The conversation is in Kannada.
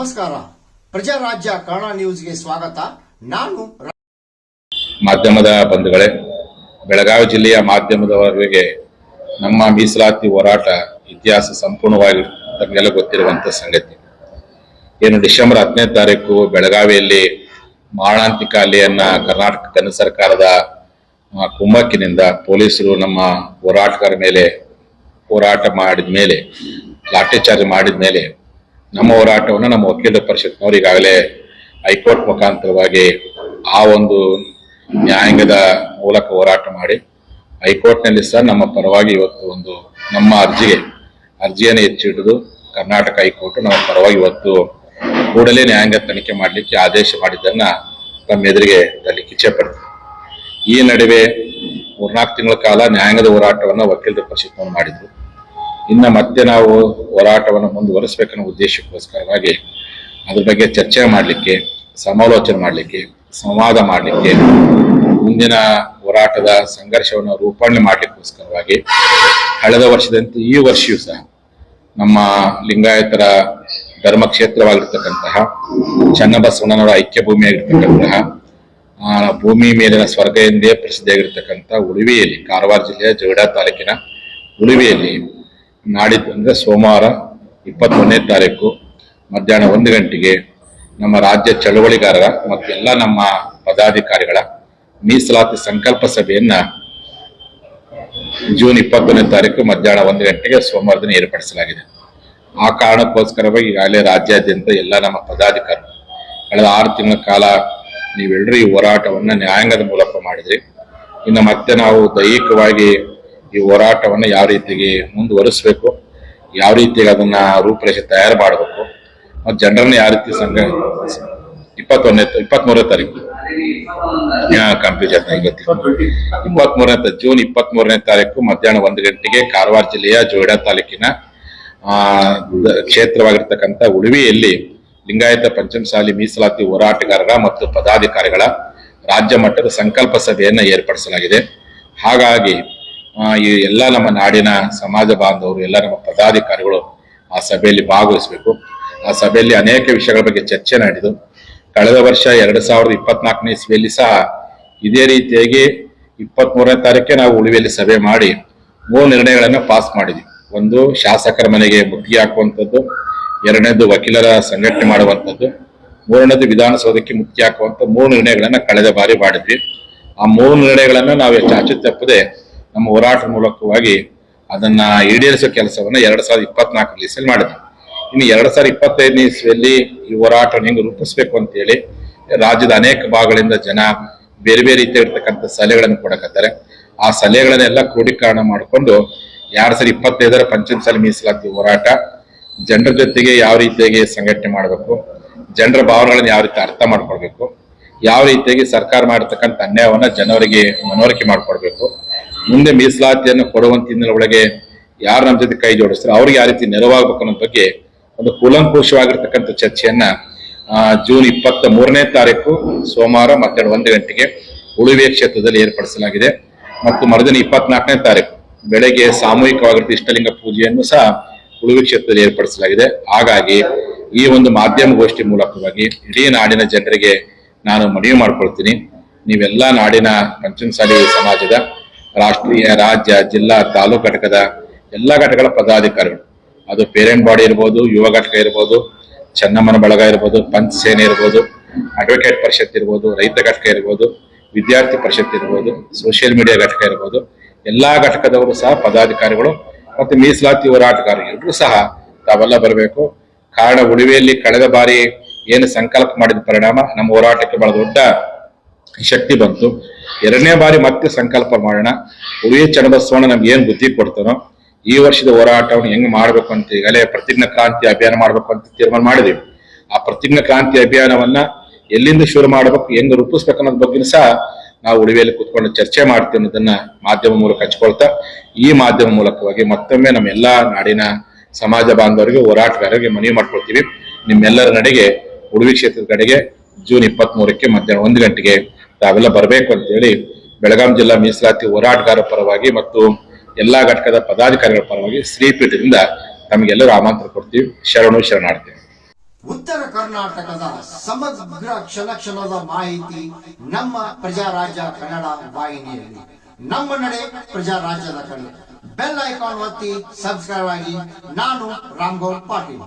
ನಮಸ್ಕಾರ. ಪ್ರಜಾರಾಜ್ಯ ಕನ್ನಡ ನ್ಯೂಸ್ಗೆ ಸ್ವಾಗತ. ನಾನು ಮಾಧ್ಯಮದ ಬಂಧುಗಳೇ, ಬೆಳಗಾವಿ ಜಿಲ್ಲೆಯ ಮಾಧ್ಯಮದವರಿಗೆ ನಮ್ಮ ಮೀಸಲಾತಿ ಹೋರಾಟ ಇತಿಹಾಸ ಸಂಪೂರ್ಣವಾಗಿ ತಮಗೆಲ್ಲ ಗೊತ್ತಿರುವಂತ ಸಂಗತಿ. ಏನು ಡಿಸೆಂಬರ್ ಹತ್ತನೇ ತಾರೀಕು ಬೆಳಗಾವಿಯಲ್ಲಿ ಮಾರಣಾಂತಿಕ ಹಲ್ಲೆಯನ್ನ ಕರ್ನಾಟಕ ಕೇಂದ್ರ ಸರ್ಕಾರದ ಕುಮ್ಮಕ್ಕಿನಿಂದ ಪೊಲೀಸರು ನಮ್ಮ ಹೋರಾಟಗಾರ ಮೇಲೆ ಹೋರಾಟ ಮಾಡಿದ ಮೇಲೆ ಲಾಠಿ ಚಾರ್ಜ್ ಮಾಡಿದ ಮೇಲೆ ನಮ್ಮ ಹೋರಾಟವನ್ನು ನಮ್ಮ ವಕೀಲ ಪರಿಷತ್ನವರು ಈಗಾಗಲೇ ಹೈಕೋರ್ಟ್ ಮುಖಾಂತರವಾಗಿ ಆ ಒಂದು ನ್ಯಾಯಾಂಗದ ಮೂಲಕ ಹೋರಾಟ ಮಾಡಿ ಹೈಕೋರ್ಟ್ನಲ್ಲಿ ಸಹ ನಮ್ಮ ಪರವಾಗಿ ಇವತ್ತು ಒಂದು ನಮ್ಮ ಅರ್ಜಿಗೆ ಅರ್ಜಿಯನ್ನು ಹೆಚ್ಚಿಡಿದು ಕರ್ನಾಟಕ ಹೈಕೋರ್ಟ್ ನಮ್ಮ ಪರವಾಗಿ ಇವತ್ತು ಕೂಡಲೇ ನ್ಯಾಯಾಂಗ ತನಿಖೆ ಮಾಡಲಿಕ್ಕೆ ಆದೇಶ ಮಾಡಿದ್ದನ್ನು ತಮ್ಮ ಎದುರಿಗೆ ತಲೆ ಕಿಚ್ಚೆ ಪಡ್ತೀವಿ ಈ ನಡುವೆ ಮೂರ್ನಾಲ್ಕು ತಿಂಗಳ ಕಾಲ ನ್ಯಾಯಾಂಗದ ಹೋರಾಟವನ್ನು ವಕೀಲರ ಪರಿಷತ್ನವರು ಮಾಡಿದ್ರು. ಇನ್ನು ಮತ್ತೆ ನಾವು ಹೋರಾಟವನ್ನು ಮುಂದುವರಿಸಬೇಕನ್ನೋ ಉದ್ದೇಶಕ್ಕೋಸ್ಕರವಾಗಿ ಅದ್ರ ಬಗ್ಗೆ ಚರ್ಚೆ ಮಾಡಲಿಕ್ಕೆ, ಸಮಾಲೋಚನೆ ಮಾಡಲಿಕ್ಕೆ, ಸಂವಾದ ಮಾಡಲಿಕ್ಕೆ, ಮುಂದಿನ ಹೋರಾಟದ ಸಂಘರ್ಷವನ್ನು ರೂಪಣೆ ಮಾಡಲಿಕ್ಕೋಸ್ಕರವಾಗಿ ಕಳೆದ ವರ್ಷದಂತೆ ಈ ವರ್ಷವೂ ಸಹ ನಮ್ಮ ಲಿಂಗಾಯತರ ಧರ್ಮಕ್ಷೇತ್ರವಾಗಿರ್ತಕ್ಕಂತಹ ಚನ್ನಬಸವಣ್ಣನವರ ಐಕ್ಯ ಭೂಮಿಯಾಗಿರ್ತಕ್ಕಂತಹ ಭೂಮಿ ಮೇಲಿನ ಸ್ವರ್ಗ ಎಂದೇ ಪ್ರಸಿದ್ಧಿಯಾಗಿರ್ತಕ್ಕಂಥ ಉಳುವಿಯಲ್ಲಿ ಕಾರವಾರ ಜಿಲ್ಲೆಯ ಜಗಡಾ ತಾಲೂಕಿನ ಉಳುವಿಯಲ್ಲಿ ನಾಡಿದ್ದು ಅಂದರೆ ಸೋಮವಾರ ಇಪ್ಪತ್ತೊಂದನೇ ತಾರೀಕು ಮಧ್ಯಾಹ್ನ ಒಂದು ಗಂಟೆಗೆ ನಮ್ಮ ರಾಜ್ಯ ಚಳುವಳಿಗಾರರ ಮತ್ತು ಎಲ್ಲ ನಮ್ಮ ಪದಾಧಿಕಾರಿಗಳ ಮೀಸಲಾತಿ ಸಂಕಲ್ಪ ಸಭೆಯನ್ನ ಜೂನ್ ಇಪ್ಪತ್ತೊಂದನೇ ತಾರೀಕು ಮಧ್ಯಾಹ್ನ ಒಂದು ಗಂಟೆಗೆ ಸೋಮವಾರ ದಿನ ಏರ್ಪಡಿಸಲಾಗಿದೆ. ಆ ಕಾರಣಕ್ಕೋಸ್ಕರವಾಗಿ ಈಗಾಗಲೇ ರಾಜ್ಯಾದ್ಯಂತ ಎಲ್ಲ ನಮ್ಮ ಪದಾಧಿಕಾರಿ ಕಳೆದ ಆರು ತಿಂಗಳ ಕಾಲ ನೀವೆಲ್ಲರೂ ಈ ಹೋರಾಟವನ್ನು ನ್ಯಾಯಾಂಗದ ಮೂಲಕ ಮಾಡಿದ್ರಿ. ಇನ್ನು ಮತ್ತೆ ನಾವು ದೈಹಿಕವಾಗಿ ಈ ಹೋರಾಟವನ್ನು ಯಾವ ರೀತಿಗೆ ಮುಂದುವರಿಸಬೇಕು, ಯಾವ ರೀತಿಯಾಗಿ ಅದನ್ನ ರೂಪರೇಷೆ ತಯಾರು ಮಾಡಬೇಕು ಮತ್ತು ಜನರನ್ನು ಯಾವ ರೀತಿ ಸಂಘ ಇಪ್ಪತ್ತೊಂದನೇ, ಇಪ್ಪತ್ಮೂರನೇ ತಾರೀಕು ಕಂಪ್ಲೀಟ್ ಇಪ್ಪತ್ಮೂರನೇ ಜೂನ್ ಇಪ್ಪತ್ಮೂರನೇ ತಾರೀಕು ಮಧ್ಯಾಹ್ನ ಒಂದು ಗಂಟೆಗೆ ಕಾರವಾರ ಜಿಲ್ಲೆಯ ಜೋಯಿಡಾ ತಾಲೂಕಿನ ಕ್ಷೇತ್ರವಾಗಿರ್ತಕ್ಕಂಥ ಉಡುವಿಯಲ್ಲಿ ಲಿಂಗಾಯತ ಪಂಚಮಸಾಲಿ ಮೀಸಲಾತಿ ಹೋರಾಟಗಾರರ ಮತ್ತು ಪದಾಧಿಕಾರಿಗಳ ರಾಜ್ಯ ಮಟ್ಟದ ಸಂಕಲ್ಪ ಸಭೆಯನ್ನು ಏರ್ಪಡಿಸಲಾಗಿದೆ. ಹಾಗಾಗಿ ಈ ಎಲ್ಲ ನಮ್ಮ ನಾಡಿನ ಸಮಾಜ ಬಾಂಧವರು, ಎಲ್ಲ ನಮ್ಮ ಪದಾಧಿಕಾರಿಗಳು ಆ ಸಭೆಯಲ್ಲಿ ಭಾಗವಹಿಸಬೇಕು. ಆ ಸಭೆಯಲ್ಲಿ ಅನೇಕ ವಿಷಯಗಳ ಬಗ್ಗೆ ಚರ್ಚೆ ನಡೆದು, ಕಳೆದ ವರ್ಷ ಎರಡು ಸಾವಿರದ ಇಪ್ಪತ್ನಾಲ್ಕನೇ ಇಸ್ವಿಯಲ್ಲಿ ಸಹ ಇದೇ ರೀತಿಯಾಗಿ ಇಪ್ಪತ್ತ್ ಮೂರನೇ ತಾರೀಕೆ ನಾವು ಉಳಿವಿಯಲ್ಲಿ ಸಭೆ ಮಾಡಿ ಮೂರು ನಿರ್ಣಯಗಳನ್ನು ಪಾಸ್ ಮಾಡಿದ್ವಿ. ಒಂದು, ಶಾಸಕರ ಮನೆಗೆ ಮುತ್ತಿಗೆ ಹಾಕುವಂಥದ್ದು. ಎರಡನೇದು, ವಕೀಲರ ಸಂಘಟನೆ ಮಾಡುವಂಥದ್ದು. ಮೂರನೇದು, ವಿಧಾನಸೌಧಕ್ಕೆ ಮುತ್ತಿಗೆ ಹಾಕುವಂಥ ಮೂರು ನಿರ್ಣಯಗಳನ್ನು ಕಳೆದ ಬಾರಿ ಮಾಡಿದ್ವಿ. ಆ ಮೂರು ನಿರ್ಣಯಗಳನ್ನು ನಾವು ಚಾಚು ತಪ್ಪದೆ ನಮ್ಮ ಹೋರಾಟ ಮೂಲಕವಾಗಿ ಅದನ್ನ ಈಡೇರಿಸೋ ಕೆಲಸವನ್ನ ಎರಡ್ ಸಾವಿರದ ಇಪ್ಪತ್ನಾಲ್ಕರಲ್ಲಿ ಇಸಲ್ ಮಾಡಿದ್ವಿ ಇನ್ನು ಎರಡ್ ಸಾವಿರದ ಇಪ್ಪತ್ತೈದನೇ ಇಸ್ವಿಯಲ್ಲಿ ಈ ಹೋರಾಟ ಹೆಂಗೆ ರೂಪಿಸ್ಬೇಕು ಅಂತ ಹೇಳಿ ರಾಜ್ಯದ ಅನೇಕ ಭಾಗಗಳಿಂದ ಜನ ಬೇರೆ ಬೇರೆ ರೀತಿಯಾಗಿರ್ತಕ್ಕಂಥ ಸಲಹೆಗಳನ್ನು ಕೊಡಕತ್ತಾರೆ. ಆ ಸಲಹೆಗಳನ್ನೆಲ್ಲ ಕ್ರೋಢೀಕರಣ ಮಾಡಿಕೊಂಡು ಎರಡ್ ಸಾವಿರದ ಇಪ್ಪತ್ತೈದರ ಪಂಚಮಸಾಲಿ ಮೀಸಲಾತಿ ಹೋರಾಟ ಜನರ ಜೊತೆಗೆ ಯಾವ ರೀತಿಯಾಗಿ ಸಂಘಟನೆ ಮಾಡಬೇಕು, ಜನರ ಭಾವನೆಗಳನ್ನು ಯಾವ ರೀತಿ ಅರ್ಥ ಮಾಡ್ಕೊಳ್ಬೇಕು, ಯಾವ ರೀತಿಯಾಗಿ ಸರ್ಕಾರ ಮಾಡಿರ್ತಕ್ಕಂಥ ಅನ್ಯಾಯವನ್ನ ಜನರಿಗೆ ಮನವರಿಕೆ ಮಾಡ್ಕೊಡ್ಬೇಕು ಮುಂದೆ ಮೀಸಲಾತಿಯನ್ನು ಕೊಡುವಂತ ಹಿನ್ನೆಲೆ ಒಳಗೆ ಯಾರು ನಮ್ಮ ಜೊತೆ ಕೈ ಜೋಡಿಸ್ತಾರೆ, ಅವ್ರಿಗೆ ಯಾವ ರೀತಿ ನೆರವಾಗಬೇಕು ಅನ್ನೋ ಬಗ್ಗೆ ಒಂದು ಕೂಲಂಕುಷವಾಗಿರ್ತಕ್ಕಂಥ ಚರ್ಚೆಯನ್ನ ಜೂನ್ ಇಪ್ಪತ್ತ ಮೂರನೇ ತಾರೀಕು ಸೋಮವಾರ ಮಧ್ಯಾಹ್ನ ಒಂದು ಗಂಟೆಗೆ ಉಳುವೆ ಕ್ಷೇತ್ರದಲ್ಲಿ ಏರ್ಪಡಿಸಲಾಗಿದೆ. ಮತ್ತು ಮರುದಿನ ಇಪ್ಪತ್ನಾಲ್ಕನೇ ತಾರೀಕು ಬೆಳಗ್ಗೆ ಸಾಮೂಹಿಕವಾಗಿರುವ ಇಷ್ಟಲಿಂಗ ಪೂಜೆಯನ್ನು ಸಹ ಉಳುವೆ ಕ್ಷೇತ್ರದಲ್ಲಿ ಏರ್ಪಡಿಸಲಾಗಿದೆ. ಹಾಗಾಗಿ ಈ ಒಂದು ಮಾಧ್ಯಮ ಗೋಷ್ಠಿ ಮೂಲಕವಾಗಿ ಇಡೀ ನಾಡಿನ ಜನರಿಗೆ ನಾನು ಮನವಿ ಮಾಡ್ಕೊಳ್ತೀನಿ. ನೀವೆಲ್ಲ ನಾಡಿನ ಪಂಚಮಸಾಲಿ ಸಮಾಜದ ರಾಷ್ಟ್ರೀಯ, ರಾಜ್ಯ, ಜಿಲ್ಲಾ, ತಾಲೂಕು ಘಟಕದ ಎಲ್ಲ ಘಟಕಗಳ ಪದಾಧಿಕಾರಿಗಳು. ಅದು ಪೇರೆಂಟ್ ಬಾಡಿ ಇರ್ಬೋದು, ಯುವ ಘಟಕ ಇರ್ಬೋದು, ಚೆನ್ನಮ್ಮನ ಬಳಗ ಇರ್ಬೋದು, ಪಂಚ ಸೇನೆ ಇರ್ಬೋದು ಅಡ್ವೊಕೇಟ್ ಪರಿಷತ್ ಇರ್ಬೋದು, ರೈತ ಘಟಕ ಇರ್ಬೋದು, ವಿದ್ಯಾರ್ಥಿ ಪರಿಷತ್ ಇರ್ಬೋದು ಸೋಷಿಯಲ್ ಮೀಡಿಯಾ ಘಟಕ ಇರ್ಬೋದು, ಎಲ್ಲಾ ಘಟಕದವರು ಸಹ ಪದಾಧಿಕಾರಿಗಳು ಮತ್ತು ಮೀಸಲಾತಿ ಹೋರಾಟಗಾರರು ಎಲ್ಲರೂ ಸಹ ತಾವೆಲ್ಲ ಬರಬೇಕು. ಕಾರಣ ಉಳಿವೆಯಲ್ಲಿ ಕಳೆದ ಬಾರಿ ಏನು ಸಂಕಲ್ಪ ಮಾಡಿದ ಪರಿಣಾಮ ನಮ್ಮ ಹೋರಾಟಕ್ಕೆ ಬಹಳ ದೊಡ್ಡ ಶಕ್ತಿ ಬಂತು. ಎರಡನೇ ಬಾರಿ ಮತ್ತೆ ಸಂಕಲ್ಪ ಮಾಡೋಣ. ಉಳಿಯ ಚನ್ನಬಸವಣ್ಣ ನಮ್ಗೆ ಏನ್ ಬುದ್ಧಿ ಕೊಡ್ತಾನೋ ಈ ವರ್ಷದ ಹೋರಾಟವನ್ನು ಹೆಂಗ್ ಮಾಡ್ಬೇಕು ಅಂತ ಈಗಲೇ ಪ್ರತಿಜ್ಞಾ ಕ್ರಾಂತಿ ಅಭಿಯಾನ ಮಾಡ್ಬೇಕು ಅಂತ ತೀರ್ಮಾನ ಮಾಡಿದೀವಿ. ಆ ಪ್ರತಿಜ್ಞಾ ಕ್ರಾಂತಿ ಅಭಿಯಾನವನ್ನ ಎಲ್ಲಿಂದ ಶುರು ಮಾಡ್ಬೇಕು, ಹೆಂಗ್ ರೂಪಿಸ್ಬೇಕು ಅನ್ನೋದ್ ಬಗ್ಗೆ ಸಹ ನಾವು ಉಳಿವೆಯಲ್ಲಿ ಕುತ್ಕೊಂಡು ಚರ್ಚೆ ಮಾಡ್ತೀವಿ ಅನ್ನೋದನ್ನ ಮಾಧ್ಯಮ ಮೂಲಕ ಹಚ್ಕೊಳ್ತಾ, ಈ ಮಾಧ್ಯಮ ಮೂಲಕವಾಗಿ ಮತ್ತೊಮ್ಮೆ ನಮ್ಮ ಎಲ್ಲಾ ನಾಡಿನ ಸಮಾಜ ಬಾಂಧವರಿಗೆ, ಹೋರಾಟಗಾರರಿಗೆ ಮನವಿ ಮಾಡ್ಕೊಳ್ತೀವಿ. ನಿಮ್ಮೆಲ್ಲರ ನಡೆಗೆ ಉಡುವಿ ಕ್ಷೇತ್ರದ ಕಡೆಗೆ ಜೂನ್ ಇಪ್ಪತ್ತ್ ಮೂರಕ್ಕೆ ಮಧ್ಯಾಹ್ನ ಒಂದು ಗಂಟೆಗೆ ತಾವೆಲ್ಲ ಬರಬೇಕು ಅಂತ ಹೇಳಿ ಬೆಳಗಾಂ ಜಿಲ್ಲಾ ಮೀಸಲಾತಿ ಹೋರಾಟಗಾರರ ಪರವಾಗಿ ಮತ್ತು ಎಲ್ಲಾ ಘಟಕದ ಪದಾಧಿಕಾರಿಗಳ ಪರವಾಗಿ ಶ್ರೀಪೀಠದಿಂದ ತಮಗೆಲ್ಲರೂ ಆಮಂತ್ರ ಕೊಡ್ತೀವಿ. ಶರಣು ಶರಣಾರ್ಥಿ ಉತ್ತರ ಕರ್ನಾಟಕದ ಸಮಗ್ರ ಕ್ಷಣ ಕ್ಷಣದ ಮಾಹಿತಿ ನಮ್ಮ ಪ್ರಜಾರಾಜ್ಯ ಕನ್ನಡ ವಾಹಿನಿಯಲ್ಲಿ. ನಮ್ಮ ನಡೆ ಪ್ರಜಾರಾಜ್ಯದ ಕಡೆ. ಬೆಲ್ ಐಕಾನ್ ಒತ್ತಿ ಸಬ್ಸ್ಕ್ರೈಬ್ ಆಗಿ ನಾನು ರಾಮ್ಗೌಡ್ ಪಾಟೀಲ್.